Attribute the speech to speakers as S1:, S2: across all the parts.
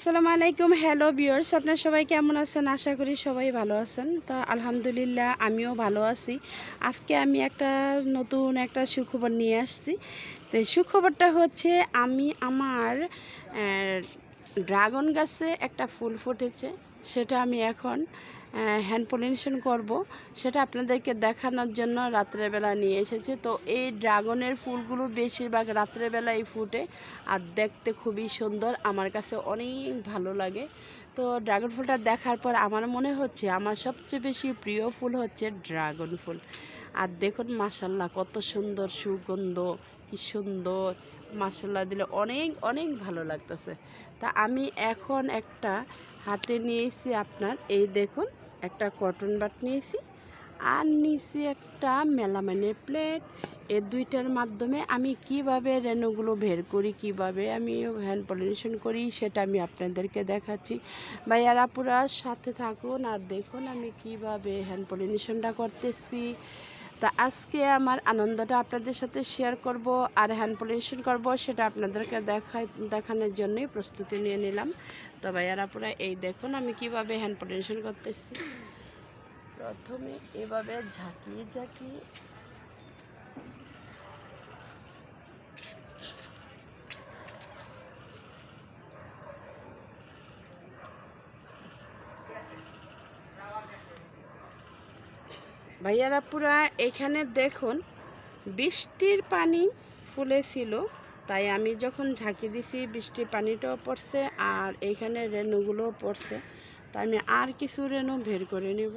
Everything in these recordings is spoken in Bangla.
S1: আসসালামু আলাইকুম। হ্যালো বিয়ার্স আপনার সবাই কেমন আছেন? আশা করি সবাই ভালো আছেন। তো আলহামদুলিল্লাহ, আমিও ভালো আছি। আজকে আমি একটা নতুন একটা সুখবর নিয়ে আসছি। তো সুখবরটা হচ্ছে, আমি আমার ড্রাগন গাছে একটা ফুল ফুটেছে, সেটা আমি এখন হ্যান্ড পলিনেশন করব। সেটা আপনাদেরকে দেখানোর জন্য রাত্রেবেলা নিয়ে এসেছে। তো এই ড্রাগনের ফুলগুলো বেশিরভাগ রাত্রেবেলায় ফুটে আর দেখতে খুবই সুন্দর। আমার কাছে অনেক ভালো লাগে। তো ড্রাগন ফুলটা দেখার পর আমার মনে হচ্ছে আমার সবচেয়ে বেশি প্রিয় ফুল হচ্ছে ড্রাগন ফুল। আর দেখুন মাসাল্লাহ কত সুন্দর সুগন্ধ, কি সুন্দর। মাসাল্লাহ দিলে অনেক অনেক ভালো লাগতেছে। তা আমি এখন একটা হাতে নিয়েছি আপনার, এই দেখুন, একটা কটন বাট নিয়েছি। আর নিয়েছি একটা মেলামাইনের প্লেট। এই দুইটার মাধ্যমে আমি কীভাবে রেনুগুলো বের করি, কীভাবে আমি হ্যান্ড পলিনেশন করি, সেটা আমি আপনাদেরকে দেখাচ্ছি। ভাইয়ারা, পুরা সাথে থাকুন আর দেখুন আমি কীভাবে হ্যান্ড পলিনেশনটা করতেছি। তা আজকে আমার আনন্দটা আপনাদের সাথে শেয়ার করব আর হ্যান্ড পলিউশন করব, সেটা আপনাদেরকে দেখায়, দেখানোর জন্যই প্রস্তুতি নিয়ে নিলাম। তো ভাইয়ারা পুরা এই দেখুন আমি কীভাবে হ্যান্ড পলিউশন করতেছি। প্রথমে এভাবে ঝাঁকিয়ে ঝাঁকিয়ে ভাইয়ারা পুরা এখানে দেখুন, বৃষ্টির পানি ফুলেছিল, তাই আমি যখন ঝাঁকি দিছি, বৃষ্টির পানিটাও পড়ছে আর এইখানে রেণুগুলোও পড়ছে, তাই আমি আর কিছু রেণু বের করে নেব।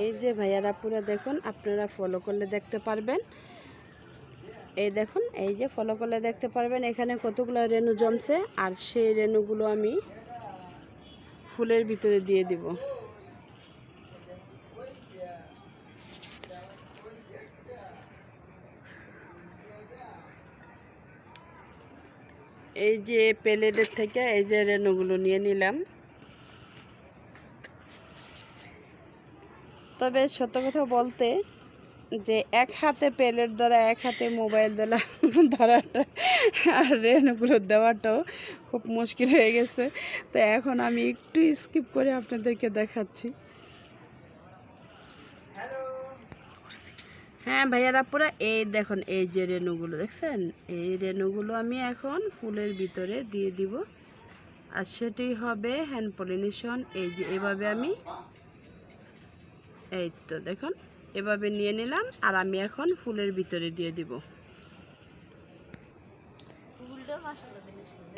S1: এই যে ভাইয়ারা, পুরো দেখুন, আপনারা ফলো করলে দেখতে পারবেন। এই দেখুন, এই যে ফলো করলে দেখতে পারবেন, এখানে কতগুলো রেনু জমছে, আর সেই রেনুগুলো আমি ফুলের ভিতরে দিয়ে দিব। এই যে প্লেটের থেকে এই যে রেনুগুলো নিয়ে নিলাম। তবে সত্য কথা বলতে যে এক হাতে প্লেট ধরা এক হাতে মোবাইল ধরা ধরাটা আর রেনগুলো দেওয়াটাও খুব মুশকিল হয়ে গেছে। তো এখন আমি একটু স্কিপ করে আপনাদেরকে দেখাচ্ছি। হ্যাঁ ভাইয়ারা, পুরা এই দেখুন, এই যে রেনুগুলো দেখছেন? এই রেনুগুলো আমি এখন ফুলের ভিতরে দিয়ে দিব। আর সেটি হবে হ্যান্ড পলিনেশন এই যে এভাবে আমি এই তো দেখুন এভাবে নিয়ে নিলাম আর আমি এখন ফুলের ভিতরে দিয়ে দিব।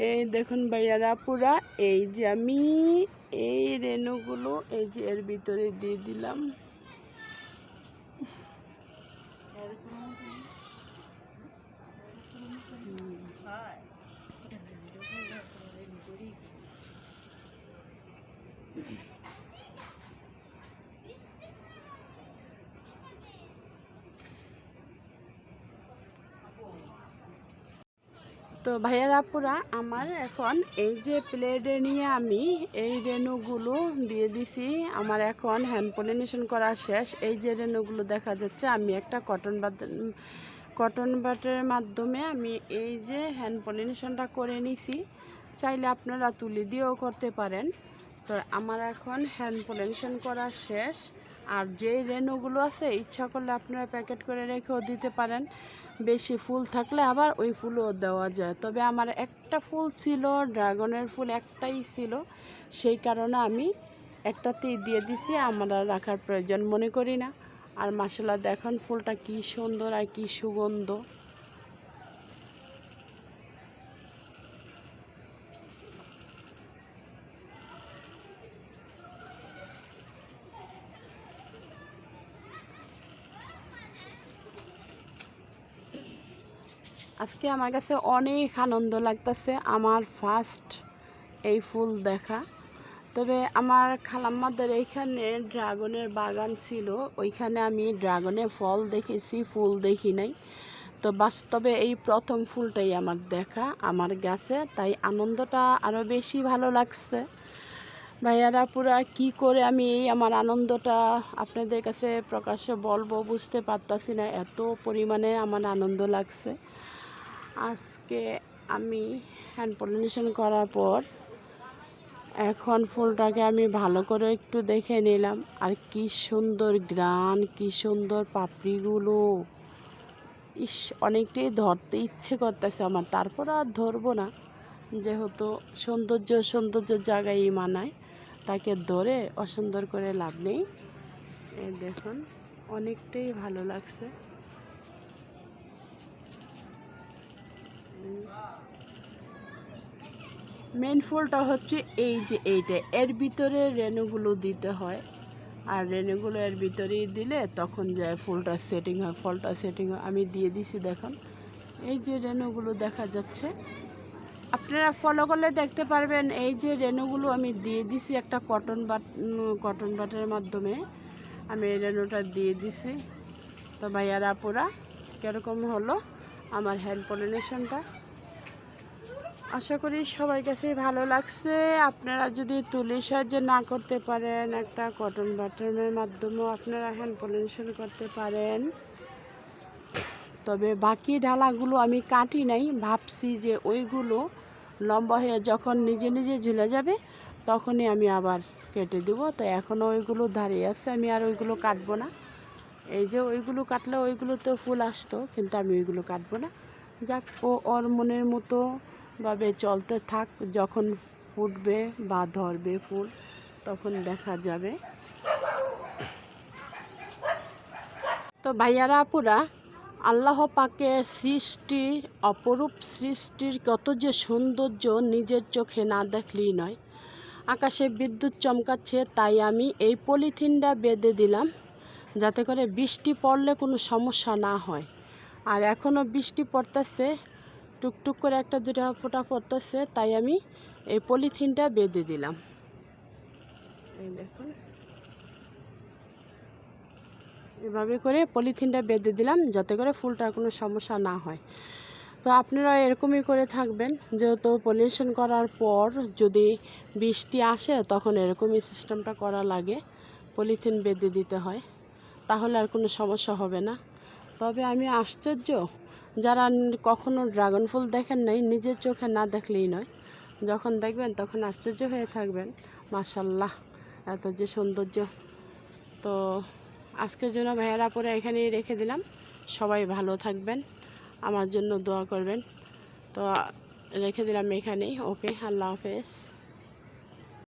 S1: এই দেখুন ভাইয়ারা পুরা এই যে আমি এই রেনুগুলো এই যে এর ভিতরে দিয়ে দিলাম। তো ভাইয়ারা পুরা, আমার এখন এই যে প্লেটে নিয়ে আমি এই রেনুগুলো দিয়ে দিছি, আমার এখন হ্যান্ড পলিনেশন করা শেষ। এই যে রেনুগুলো দেখা যাচ্ছে, আমি একটা কটন কটন বাটের মাধ্যমে আমি এই যে হ্যান্ড পলিনেশনটা করে নিছি। চাইলে আপনারা তুলি দিয়েও করতে পারেন। তো আমার এখন হ্যান্ড পলিনেশন করা শেষ। আর যেই রেনুগুলো আছে, ইচ্ছা করলে আপনারা প্যাকেট করে রেখেও দিতে পারেন। বেশি ফুল থাকলে আবার ওই ফুলও দেওয়া যায়। তবে আমার একটা ফুল ছিল, ড্রাগনের ফুল একটাই ছিল। সেই কারণে আমি একটাতেই দিয়ে দিছি, আমার রাখার প্রয়োজন মনে করি না। আর মাসালা দেখুন ফুলটা কি সুন্দর আর কি সুগন্ধ। আজকে আমার কাছে অনেক আনন্দ লাগতেছে, আমার ফার্স্ট এই ফুল দেখা। তবে আমার খালাম্মাদের এইখানে ড্রাগনের বাগান ছিল, ওইখানে আমি ড্রাগনের ফল দেখেছি, ফুল দেখি নাই। তো বাস্তবে এই প্রথম ফুলটাই আমার দেখা, আমার গাছে, তাই আনন্দটা আরও বেশি ভালো লাগছে। ভাইয়ারা পুরা কি করে আমি এই আমার আনন্দটা আপনাদের কাছে প্রকাশ্যে বলব বুঝতে পারতাছি না, এত পরিমাণে আমার আনন্দ লাগছে। আজকে আমি হ্যান্ড পলিনেশন করার পর এখন ফুলটাকে আমি ভালো করে একটু দেখে নিলাম। আর কি সুন্দর গ্রান কি সুন্দর পাপড়িগুলো। ইস, অনেকটাই ধরতে ইচ্ছে করতেছে আমার। তারপর আর ধরবো না। যেহেতু সৌন্দর্য সৌন্দর্য জায়গায় মানায়, তাকে ধরে অসুন্দর করে লাভ নেই। দেখুন, অনেকটাই ভালো লাগছে। মেন ফুলটা হচ্ছে এই যে এইটা। এর ভিতরে রেণুগুলো দিতে হয়। আর রেণুগুলো এর ভিতরেই দিলে তখন যায় ফুলটা সেটিং হয় ফলটা সেটিং হয়, আমি দিয়ে দিছি দেখুন। এই যে রেণুগুলো দেখা যাচ্ছে। আপনারা ফলো করলে দেখতে পারবেন, এই যে রেণুগুলো আমি দিয়ে দিছি একটা কটন বাট কটন বাটের মাধ্যমে। আমি এই রেণুটা দিয়ে দিছি। তো ভাইয়ারা, আপুরা, কীরকম হলো আমার হ্যান্ড পলিনেশনটা আশা করি সবার কাছেই ভালো লাগছে। আপনারা যদি তুলির সাহায্যে না করতে পারেন, একটা কটন বাটনের মাধ্যমেও আপনারা হ্যান্ড পলিনেশন করতে পারেন। তবে বাকি ডালাগুলো আমি কাটি নাই, ভাবছি যে ওইগুলো লম্বা হয়ে যখন নিজে নিজে ঝুলে যাবে, তখনই আমি আবার কেটে দেবো। তো এখনও ওইগুলো দাঁড়িয়ে আছে, আমি আর ওইগুলো কাটবো না। এই যে ওইগুলো কাটলে ওইগুলো তো ফুল আসতো, কিন্তু আমি ওইগুলো কাটবো না। যাক, ও ওর মনের মতো ভাবে চলতে থাক, যখন ফুটবে বা ধরবে ফুল, তখন দেখা যাবে। তো ভাইয়ারা, আপুরা, আল্লাহ পাকের সৃষ্টির অপরূপ সৃষ্টির কত যে সৌন্দর্য নিজের চোখে না দেখলেই নয়। আকাশে বিদ্যুৎ চমকাচ্ছে, তাই আমি এই পলিথিনটা বেঁধে দিলাম, যাতে করে বৃষ্টি পড়লে কোনো সমস্যা না হয়। আর এখনও বৃষ্টি পড়তেছে টুকটুক করে একটা দুটা ফোঁটা পড়তেছে, তাই আমি এই পলিথিনটা বেঁধে দিলাম। এই দেখুন। এভাবে করে পলিথিনটা বেঁধে দিলাম, যাতে করে ফুলটার কোনো সমস্যা না হয়। তো আপনারা এরকমই করে থাকবেন, যেহেতু পলিউশন করার পর যদি বৃষ্টি আসে, তখন এরকমই সিস্টেমটা করা লাগে, পলিথিন বেঁধে দিতে হয়, তাহলে আর কোনো সমস্যা হবে না। তবে আমি আশ্চর্য যারা কখনো ড্রাগন ফুল দেখেন নাই, নিজের চোখে না দেখলেই নয়। যখন দেখবেন তখন আশ্চর্য হয়ে থাকবেন মাসাল্লাহ এত যে সৌন্দর্য। তো আজকের জন্য ভাইয়ারা পরে এখানেই রেখে দিলাম। সবাই ভালো থাকবেন, আমার জন্য দোয়া করবেন। তো রেখে দিলাম এখানেই, ওকে, আল্লাহ হাফেজ।